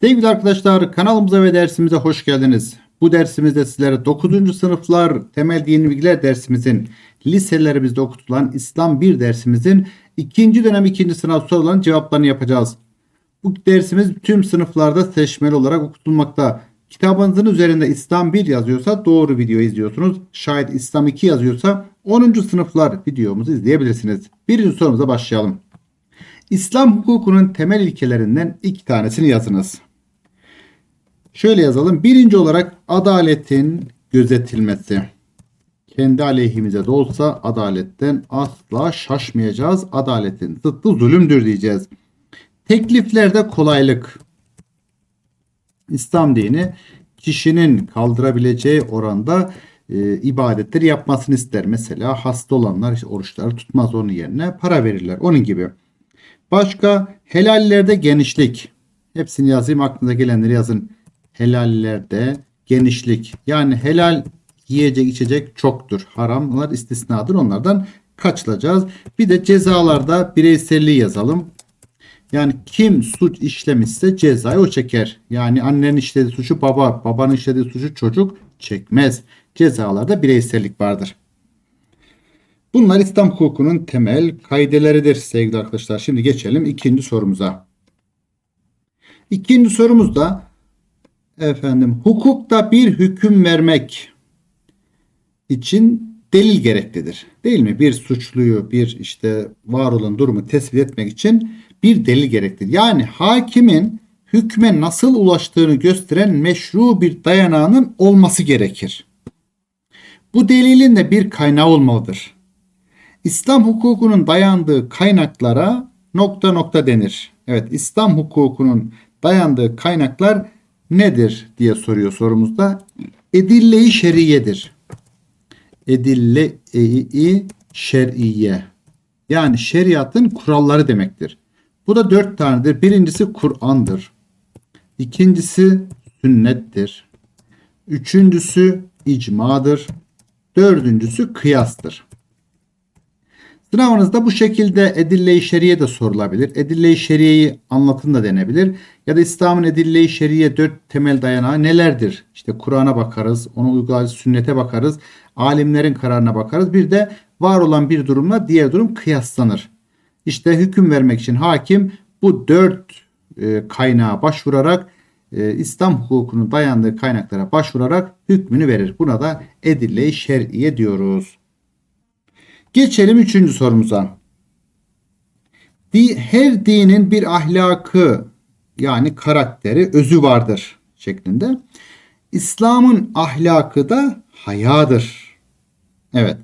Sevgili arkadaşlar kanalımıza ve dersimize hoş geldiniz. Bu dersimizde sizlere 9. sınıflar temel dini bilgiler dersimizin liselerimizde okutulan İslam 1 dersimizin ikinci dönem ikinci sınav sorularının cevaplarını yapacağız. Bu dersimiz tüm sınıflarda seçmeli olarak okutulmakta. Kitabınızın üzerinde İslam 1 yazıyorsa doğru video izliyorsunuz. Şayet İslam 2 yazıyorsa 10. sınıflar videomuzu izleyebilirsiniz. Birinci sorumuza başlayalım. İslam hukukunun temel ilkelerinden iki tanesini yazınız. Şöyle yazalım. Birinci olarak adaletin gözetilmesi. Kendi aleyhimize de olsa adaletten asla şaşmayacağız. Adaletin zıttı zulümdür diyeceğiz. Tekliflerde kolaylık. İslam dini kişinin kaldırabileceği oranda e, ibadetleri yapmasını ister. Mesela hasta olanlar işte oruçları tutmaz onun yerine para verirler. Onun gibi. Başka helallerde genişlik. Hepsini yazayım aklınıza gelenleri yazın. Helallerde genişlik. Yani helal yiyecek içecek çoktur. Haramlar istisnadır. Onlardan kaçılacağız. Bir de cezalarda bireyselliği yazalım. Yani kim suç işlemişse cezayı o çeker. Yani annenin işlediği suçu baba, babanın işlediği suçu çocuk çekmez. Cezalarda bireysellik vardır. Bunlar İslam hukukunun temel kaideleridir sevgili arkadaşlar. Şimdi geçelim ikinci sorumuza. İkinci sorumuz da efendim hukukta bir hüküm vermek için delil gereklidir. Değil mi? Bir suçluyu, bir işte var olan durumu tespit etmek için bir delil gereklidir. Yani hakimin hükme nasıl ulaştığını gösteren meşru bir dayanağının olması gerekir. Bu delilin de bir kaynağı olmalıdır. İslam hukukunun dayandığı kaynaklara nokta nokta denir. Evet İslam hukukunun dayandığı kaynaklar nedir diye soruyor sorumuzda. Edille-i şeriyedir. Edille-i şer'iye. Yani şeriatın kuralları demektir. Bu da dört tanedir. Birincisi Kur'an'dır. İkincisi sünnettir. Üçüncüsü icmadır. Dördüncüsü kıyastır. Sınavınızda bu şekilde edille-i şeriye de sorulabilir. Edille-i şeriyeyi anlatın da denebilir. Ya da İslam'ın edille-i şeriye dört temel dayanağı nelerdir? İşte Kur'an'a bakarız, onu uygularız, sünnete bakarız, alimlerin kararına bakarız. Bir de var olan bir durumla diğer durum kıyaslanır. İşte hüküm vermek için hakim bu dört e, kaynağa başvurarak e, İslam hukukunun dayandığı kaynaklara başvurarak hükmünü verir. Buna da edille-i şer'iye diyoruz. Geçelim üçüncü sorumuza. Her dinin bir ahlakı yani karakteri, özü vardır şeklinde. İslam'ın ahlakı da hayadır. Evet.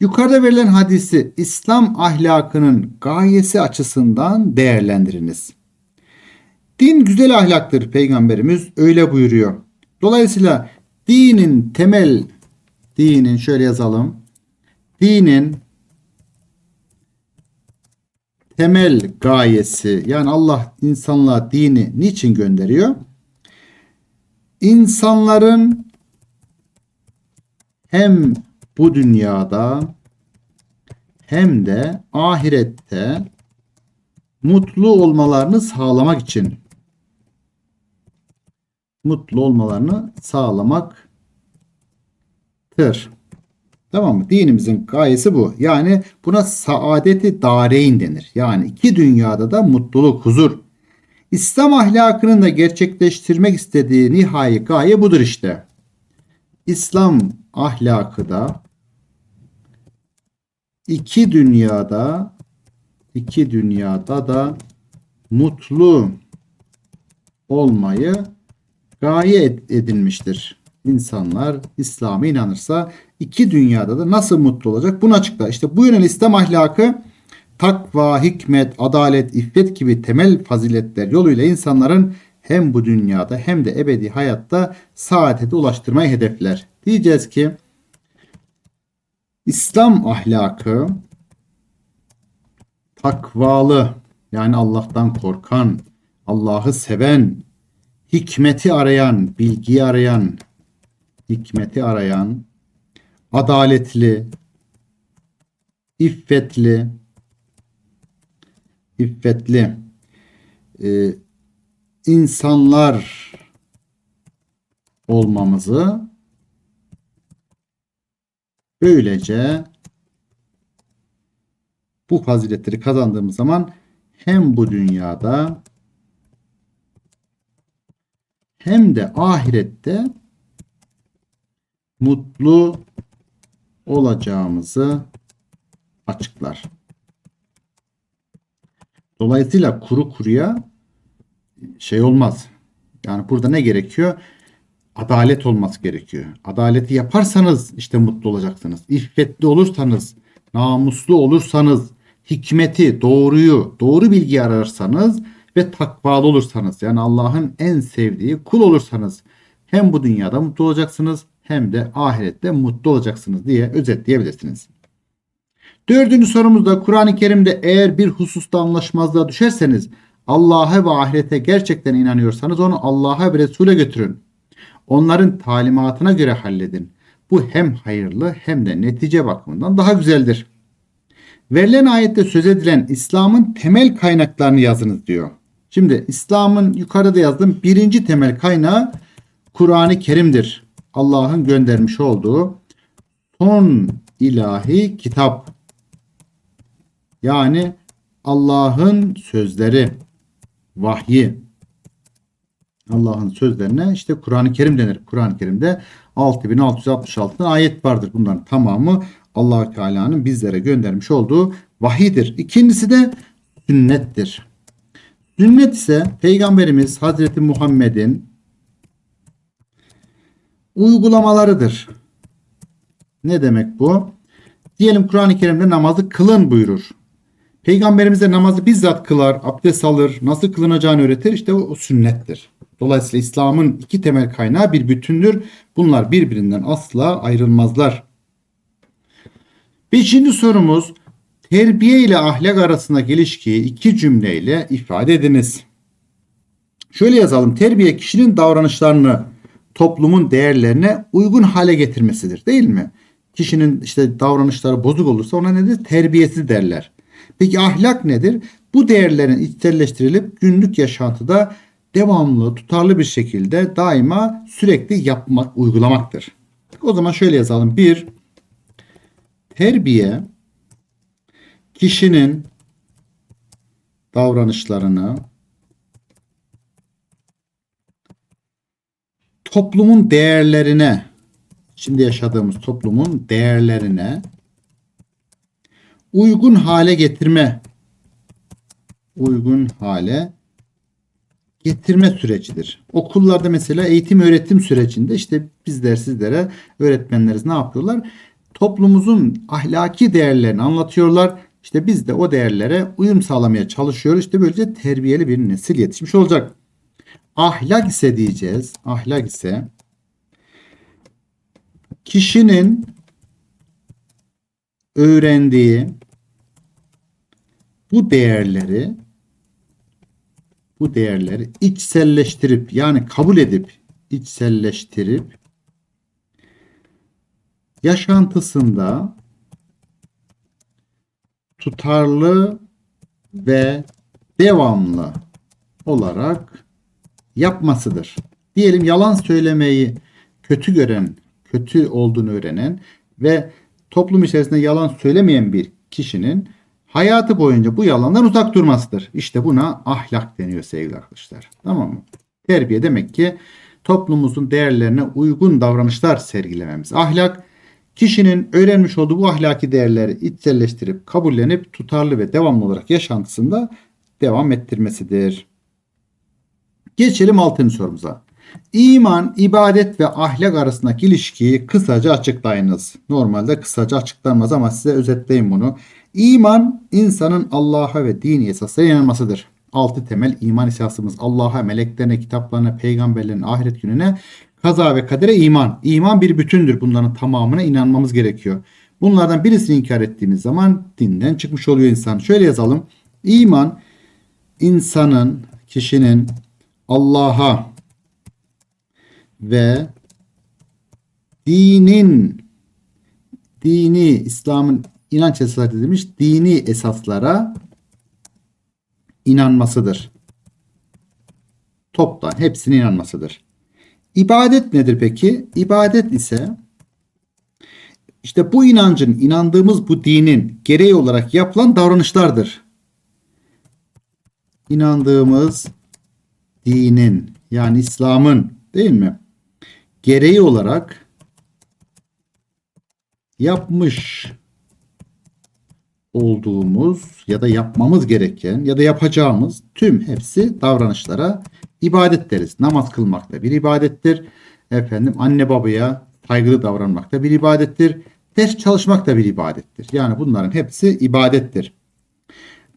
Yukarıda verilen hadisi İslam ahlakının gayesi açısından değerlendiriniz. Din güzel ahlaktır peygamberimiz öyle buyuruyor. Dolayısıyla dinin temel dinin şöyle yazalım dinin temel gayesi yani Allah insanlığa dini niçin gönderiyor? İnsanların hem bu dünyada hem de ahirette mutlu olmalarını sağlamak için mutlu olmalarını sağlamaktır. Tamam mı? Dinimizin gayesi bu. Yani buna saadeti dareyn denir. Yani iki dünyada da mutluluk, huzur. İslam ahlakının da gerçekleştirmek istediği nihai gaye budur işte. İslam ahlakı da iki dünyada iki dünyada da mutlu olmayı gaye edinmiştir insanlar İslam'a inanırsa iki dünyada da nasıl mutlu olacak bunu açıklar. İşte bu yönel İslam ahlakı takva, hikmet, adalet, iffet gibi temel faziletler yoluyla insanların hem bu dünyada hem de ebedi hayatta saadete ulaştırmayı hedefler. Diyeceğiz ki İslam ahlakı takvalı yani Allah'tan korkan, Allah'ı seven, hikmeti arayan, bilgiyi arayan, hikmeti arayan, adaletli, iffetli, iffetli, e, insanlar olmamızı böylece bu faziletleri kazandığımız zaman hem bu dünyada hem de ahirette mutlu olacağımızı açıklar. Dolayısıyla kuru kuruya şey olmaz. Yani burada ne gerekiyor? Adalet olması gerekiyor. Adaleti yaparsanız işte mutlu olacaksınız. İffetli olursanız, namuslu olursanız, hikmeti, doğruyu, doğru bilgiyi ararsanız ve takvalı olursanız yani Allah'ın en sevdiği kul olursanız hem bu dünyada mutlu olacaksınız hem de ahirette mutlu olacaksınız diye özetleyebilirsiniz. Dördüncü sorumuzda Kur'an-ı Kerim'de eğer bir hususta anlaşmazlığa düşerseniz Allah'a ve ahirete gerçekten inanıyorsanız onu Allah'a ve Resul'e götürün. Onların talimatına göre halledin. Bu hem hayırlı hem de netice bakımından daha güzeldir. Verilen ayette söz edilen İslam'ın temel kaynaklarını yazınız diyor. Şimdi İslam'ın yukarıda yazdığım birinci temel kaynağı Kur'an-ı Kerim'dir. Allah'ın göndermiş olduğu son ilahi kitap. Yani Allah'ın sözleri, vahyi. Allah'ın sözlerine işte Kur'an-ı Kerim denir. Kur'an-ı Kerim'de 6666 ayet vardır. Bunların tamamı allah Teala'nın bizlere göndermiş olduğu vahidir. İkincisi de sünnettir. Sünnet ise Peygamberimiz Hazreti Muhammed'in uygulamalarıdır. Ne demek bu? Diyelim Kur'an-ı Kerim'de namazı kılın buyurur. Peygamberimiz de namazı bizzat kılar, abdest alır, nasıl kılınacağını öğretir. İşte o, o sünnettir. Dolayısıyla İslam'ın iki temel kaynağı bir bütündür. Bunlar birbirinden asla ayrılmazlar. Beşinci sorumuz terbiye ile ahlak arasındaki ilişkiyi iki cümleyle ifade ediniz. Şöyle yazalım. Terbiye kişinin davranışlarını toplumun değerlerine uygun hale getirmesidir değil mi? Kişinin işte davranışları bozuk olursa ona nedir? Terbiyesiz derler. Peki ahlak nedir? Bu değerlerin içselleştirilip günlük yaşantıda devamlı, tutarlı bir şekilde daima sürekli yapmak, uygulamaktır. O zaman şöyle yazalım. Bir, terbiye kişinin davranışlarını toplumun değerlerine şimdi yaşadığımız toplumun değerlerine uygun hale getirme uygun hale getirme sürecidir. Okullarda mesela eğitim öğretim sürecinde işte bizler sizlere öğretmenleriz ne yapıyorlar? Toplumumuzun ahlaki değerlerini anlatıyorlar. İşte biz de o değerlere uyum sağlamaya çalışıyoruz. İşte böylece terbiyeli bir nesil yetişmiş olacak. Ahlak ise diyeceğiz. Ahlak ise kişinin öğrendiği bu değerleri bu değerleri içselleştirip yani kabul edip içselleştirip yaşantısında tutarlı ve devamlı olarak yapmasıdır. Diyelim yalan söylemeyi kötü gören, kötü olduğunu öğrenen ve toplum içerisinde yalan söylemeyen bir kişinin hayatı boyunca bu yalandan uzak durmasıdır. İşte buna ahlak deniyor sevgili arkadaşlar. Tamam mı? Terbiye demek ki toplumumuzun değerlerine uygun davranışlar sergilememiz. Ahlak kişinin öğrenmiş olduğu bu ahlaki değerleri içselleştirip kabullenip tutarlı ve devamlı olarak yaşantısında devam ettirmesidir. Geçelim 6. sorumuza. İman, ibadet ve ahlak arasındaki ilişkiyi kısaca açıklayınız. Normalde kısaca açıklanmaz ama size özetleyeyim bunu. İman insanın Allah'a ve dini esaslara inanmasıdır. Altı temel iman esasımız Allah'a, meleklerine, kitaplarına, peygamberlerine, ahiret gününe, kaza ve kadere iman. İman bir bütündür. Bunların tamamına inanmamız gerekiyor. Bunlardan birisini inkar ettiğimiz zaman dinden çıkmış oluyor insan. Şöyle yazalım. İman insanın, kişinin Allah'a ve dinin dini İslam'ın inanç esasları demiş dini esaslara inanmasıdır. toptan hepsine inanmasıdır. İbadet nedir peki? İbadet ise işte bu inancın, inandığımız bu dinin gereği olarak yapılan davranışlardır. İnandığımız dinin yani İslam'ın değil mi? Gereği olarak yapmış olduğumuz ya da yapmamız gereken ya da yapacağımız tüm hepsi davranışlara ibadet deriz. Namaz kılmak da bir ibadettir. Efendim anne babaya saygılı davranmak da bir ibadettir. Ders çalışmak da bir ibadettir. Yani bunların hepsi ibadettir.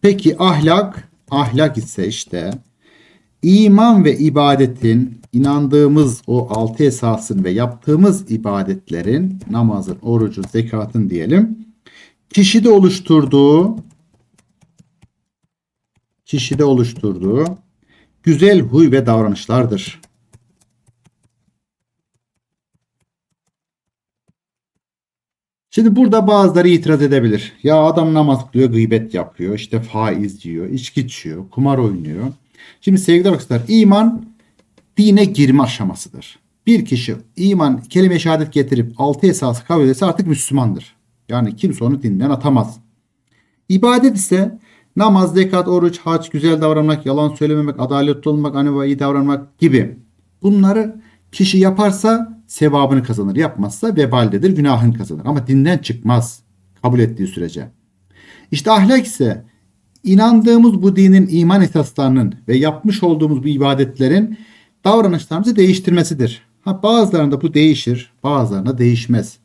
Peki ahlak? Ahlak ise işte iman ve ibadetin inandığımız o altı esasın ve yaptığımız ibadetlerin namazın, orucun, zekatın diyelim kişide oluşturduğu kişide oluşturduğu güzel huy ve davranışlardır. Şimdi burada bazıları itiraz edebilir. Ya adam namaz kılıyor, gıybet yapıyor, işte faiz yiyor, içki içiyor, kumar oynuyor. Şimdi sevgili arkadaşlar iman dine girme aşamasıdır. Bir kişi iman kelime-i şehadet getirip altı esası kabul ederse artık Müslümandır. Yani kimse onu dinden atamaz. İbadet ise namaz, zekat, oruç, hac, güzel davranmak, yalan söylememek, adaletli olmak, anne iyi davranmak gibi. Bunları kişi yaparsa sevabını kazanır. Yapmazsa vebaldedir, günahını kazanır. Ama dinden çıkmaz kabul ettiği sürece. İşte ahlak ise inandığımız bu dinin iman esaslarının ve yapmış olduğumuz bu ibadetlerin davranışlarımızı değiştirmesidir. Ha, bazılarında bu değişir, bazılarında değişmez.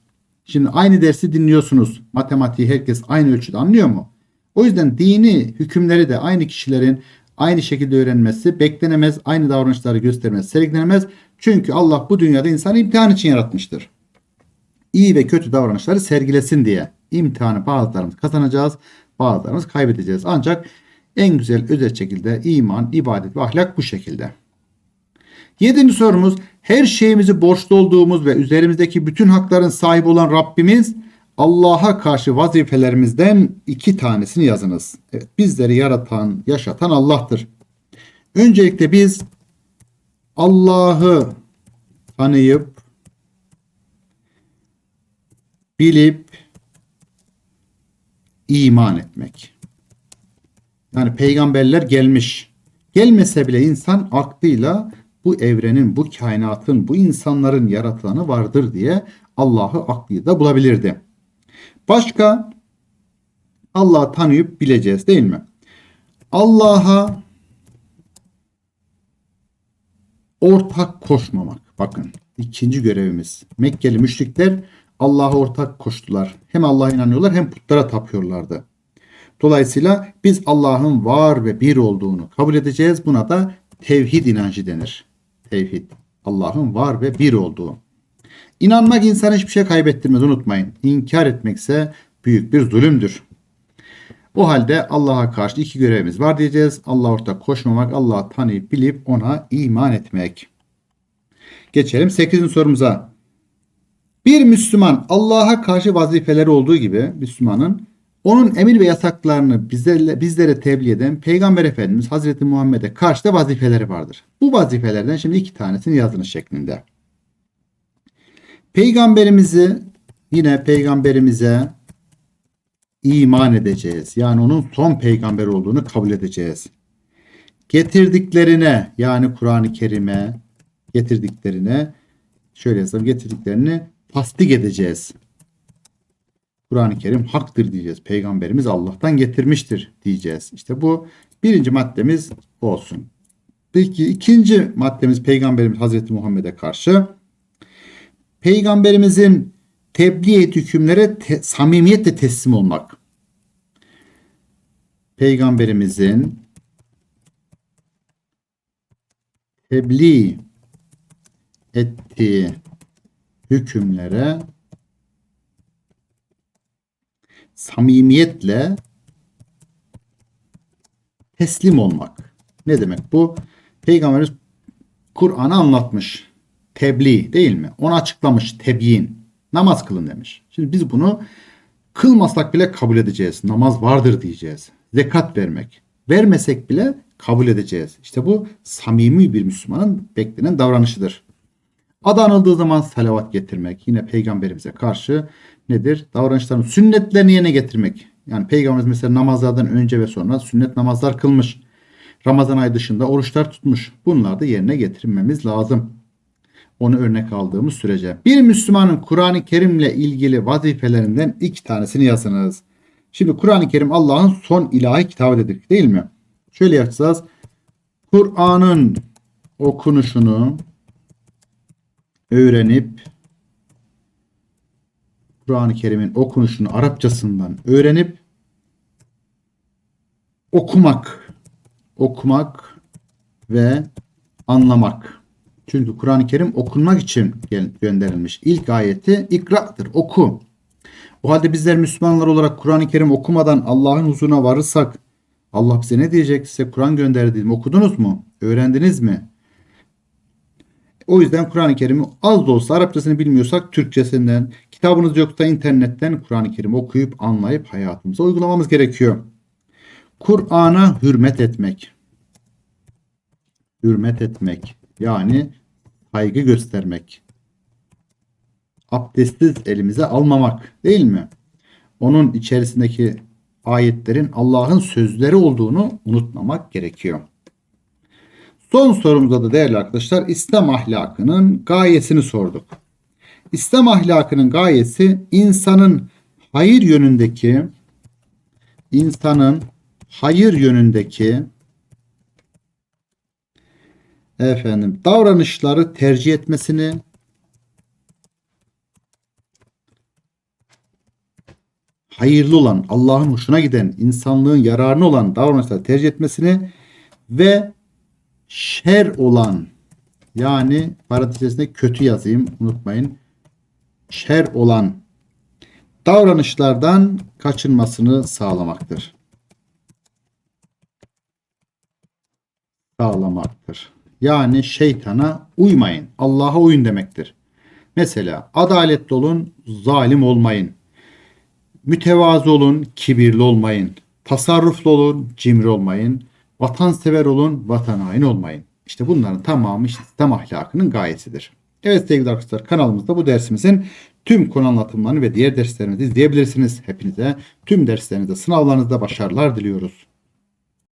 Şimdi aynı dersi dinliyorsunuz. Matematiği herkes aynı ölçüde anlıyor mu? O yüzden dini hükümleri de aynı kişilerin aynı şekilde öğrenmesi beklenemez. Aynı davranışları göstermez, sergilenemez. Çünkü Allah bu dünyada insanı imtihan için yaratmıştır. İyi ve kötü davranışları sergilesin diye. İmtihanı bazılarımız kazanacağız, bazılarımız kaybedeceğiz. Ancak en güzel özet şekilde iman, ibadet ve ahlak bu şekilde. Yedinci sorumuz her şeyimizi borçlu olduğumuz ve üzerimizdeki bütün hakların sahibi olan Rabbimiz Allah'a karşı vazifelerimizden iki tanesini yazınız. Evet, bizleri yaratan, yaşatan Allah'tır. Öncelikle biz Allah'ı tanıyıp bilip iman etmek. Yani peygamberler gelmiş. Gelmese bile insan aklıyla bu evrenin, bu kainatın, bu insanların yaratılanı vardır diye Allah'ı aklıyla bulabilirdi. Başka Allah'ı tanıyıp bileceğiz değil mi? Allah'a ortak koşmamak. Bakın ikinci görevimiz. Mekkeli müşrikler Allah'a ortak koştular. Hem Allah'a inanıyorlar hem putlara tapıyorlardı. Dolayısıyla biz Allah'ın var ve bir olduğunu kabul edeceğiz. Buna da tevhid inancı denir. Tevhid. Allah'ın var ve bir olduğu. İnanmak insana hiçbir şey kaybettirmez unutmayın. İnkar etmekse büyük bir zulümdür. O halde Allah'a karşı iki görevimiz var diyeceğiz. Allah ortak koşmamak, Allah'ı tanıyıp bilip ona iman etmek. Geçelim 8. sorumuza. Bir Müslüman Allah'a karşı vazifeleri olduğu gibi Müslümanın onun emir ve yasaklarını bizlere, bizlere tebliğ eden Peygamber Efendimiz Hazreti Muhammed'e karşı da vazifeleri vardır. Bu vazifelerden şimdi iki tanesini yazınız şeklinde. Peygamberimizi yine peygamberimize iman edeceğiz. Yani onun son peygamber olduğunu kabul edeceğiz. Getirdiklerine yani Kur'an-ı Kerim'e getirdiklerine şöyle yazalım getirdiklerini tasdik edeceğiz. Kur'an-ı Kerim haktır diyeceğiz. Peygamberimiz Allah'tan getirmiştir diyeceğiz. İşte bu birinci maddemiz olsun. Peki ikinci maddemiz Peygamberimiz Hazreti Muhammed'e karşı Peygamberimizin tebliğ et hükümlere te, samimiyetle teslim olmak. Peygamberimizin tebliğ ettiği hükümlere samimiyetle teslim olmak. Ne demek bu? Peygamberimiz Kur'an'ı anlatmış tebliğ değil mi? Onu açıklamış tebyin. Namaz kılın demiş. Şimdi biz bunu kılmasak bile kabul edeceğiz. Namaz vardır diyeceğiz. Zekat vermek. Vermesek bile kabul edeceğiz. İşte bu samimi bir Müslümanın beklenen davranışıdır. Adı anıldığı zaman salavat getirmek. Yine peygamberimize karşı nedir? Davranışların sünnetlerini yerine getirmek. Yani peygamberimiz mesela namazlardan önce ve sonra sünnet namazlar kılmış. Ramazan ayı dışında oruçlar tutmuş. Bunları da yerine getirmemiz lazım. Onu örnek aldığımız sürece. Bir Müslümanın Kur'an-ı Kerim'le ilgili vazifelerinden iki tanesini yazınız. Şimdi Kur'an-ı Kerim Allah'ın son ilahi kitabıdır değil mi? Şöyle yapacağız. Kur'an'ın okunuşunu öğrenip Kur'an-ı Kerim'in okunuşunu Arapçasından öğrenip okumak okumak ve anlamak. Çünkü Kur'an-ı Kerim okunmak için gönderilmiş. İlk ayeti ikra'tır, oku. O halde bizler Müslümanlar olarak Kur'an-ı Kerim okumadan Allah'ın huzuruna varırsak Allah bize ne diyecek? Size Kur'an gönderdim. Okudunuz mu? Öğrendiniz mi? O yüzden Kur'an-ı Kerim'i az da olsa Arapçasını bilmiyorsak Türkçesinden, kitabınız yoksa internetten Kur'an-ı Kerim okuyup anlayıp hayatımıza uygulamamız gerekiyor. Kur'an'a hürmet etmek. Hürmet etmek. Yani saygı göstermek. Abdestsiz elimize almamak değil mi? Onun içerisindeki ayetlerin Allah'ın sözleri olduğunu unutmamak gerekiyor. Son sorumuzda da değerli arkadaşlar İslam ahlakının gayesini sorduk. İslam ahlakının gayesi insanın hayır yönündeki insanın hayır yönündeki efendim davranışları tercih etmesini hayırlı olan, Allah'ın hoşuna giden, insanlığın yararına olan davranışları tercih etmesini ve şer olan yani parantezinde kötü yazayım unutmayın. Şer olan davranışlardan kaçınmasını sağlamaktır. Sağlamaktır. Yani şeytana uymayın. Allah'a uyun demektir. Mesela adaletli olun, zalim olmayın. Mütevazı olun, kibirli olmayın. Tasarruflu olun, cimri olmayın. Vatansever olun, vatan haini olmayın. İşte bunların tamamı işte İslam ahlakının gayesidir. Evet sevgili arkadaşlar kanalımızda bu dersimizin tüm konu anlatımlarını ve diğer derslerimizi izleyebilirsiniz. Hepinize tüm derslerinizde sınavlarınızda başarılar diliyoruz.